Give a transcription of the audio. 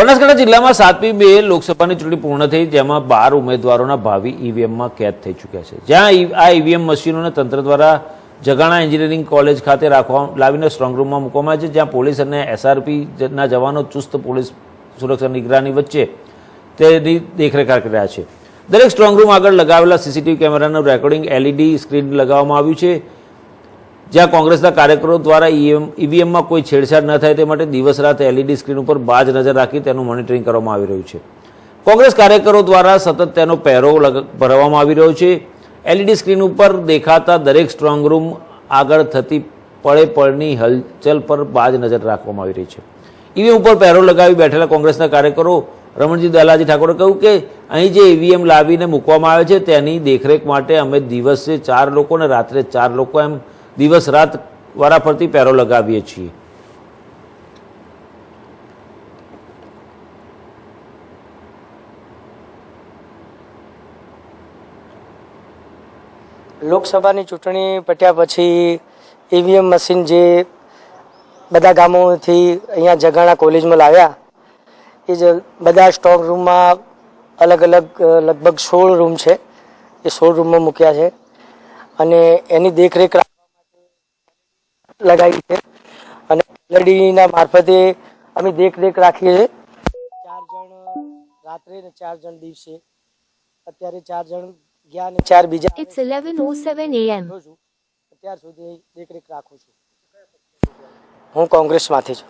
બનાસકાંઠા જિલ્લામાં સાતમી બે લોકસભાની ચૂંટણી પૂર્ણ થઈ, જેમાં બાર ઉમેદવારોના ભાવિ ઈવીએમમાં કેદ થઈ ચૂક્યા છે. જ્યાં આ ઈવીએમ મશીનોને તંત્ર દ્વારા જગાણા એન્જિનિયરિંગ કોલેજ ખાતે રાખવા લાવીને સ્ટ્રોંગ રૂમમાં મૂકવામાં આવે છે, જ્યાં પોલીસ અને એસઆરપીના જવાનો ચુસ્ત પોલીસ સુરક્ષા નિગરાની વચ્ચે તેની દેખરેખ કરી રહ્યા છે. દરેક સ્ટ્રોંગ રૂમ આગળ લગાવેલા સીસીટીવી કેમેરાનું રેકોર્ડિંગ એલઈડી સ્ક્રીન લગાવવામાં આવ્યું છે. જ્યાં કોંગ્રેસના કાર્યકરો દ્વારા ઈવીએમમાં કોઈ છેડછાડ ન થાય તે માટે દિવસ રાત એલઈડી સ્ક્રીન ઉપર બાજ નજર રાખી તેનું મોનિટરિંગ કરવામાં આવી રહ્યું છે. કોંગ્રેસ કાર્યકરો દ્વારા સતત તેનો પહેરો ભરવામાં આવી રહ્યો છે. એલઈડી સ્ક્રીન ઉપર દેખાતા દરેક સ્ટ્રોંગ રૂમ આગળ થતી પળે પળની હલચલ પર બાજ નજર રાખવામાં આવી રહી છે. ઈવીએમ ઉપર પહેરો લગાવી બેઠેલા કોંગ્રેસના કાર્યકરો રમણજી દલાજી ઠાકોરે કહ્યું કે અહીં જે ઈવીએમ લાવીને મૂકવામાં આવે છે તેની દેખરેખ માટે અમે દિવસે ચાર લોકો અને રાત્રે ચાર લોકો એમ દિવસ રાત વારાફરતી પહેરો લગાવીએ છીએ. લોકસભાની ચૂંટણી પટ્યા પછી ઈવીએમ મશીન જે બધા ગામોથી અહીંયા જગાણા કોલેજમાં લાવ્યા, એ જ બધા સ્ટ્રોંગ રૂમમાં અલગ અલગ લગભગ સોળ રૂમ છે. એ સોળ રૂમમાં મૂક્યા છે. અને એની દેખરેખ લગાવી છે. અને એલઈડીના મારફતે અમે દેખરેખ રાખીએ છીએ. ચાર જણ રાત્રે ને ચાર જણ દિવસે. અત્યારે ચાર જણ ગયા ને ચાર બીજા ઇટ્સ 11:07 એએમ અત્યાર સુધી દેખરેખ રાખું છું. હું કોંગ્રેસમાંથી છું.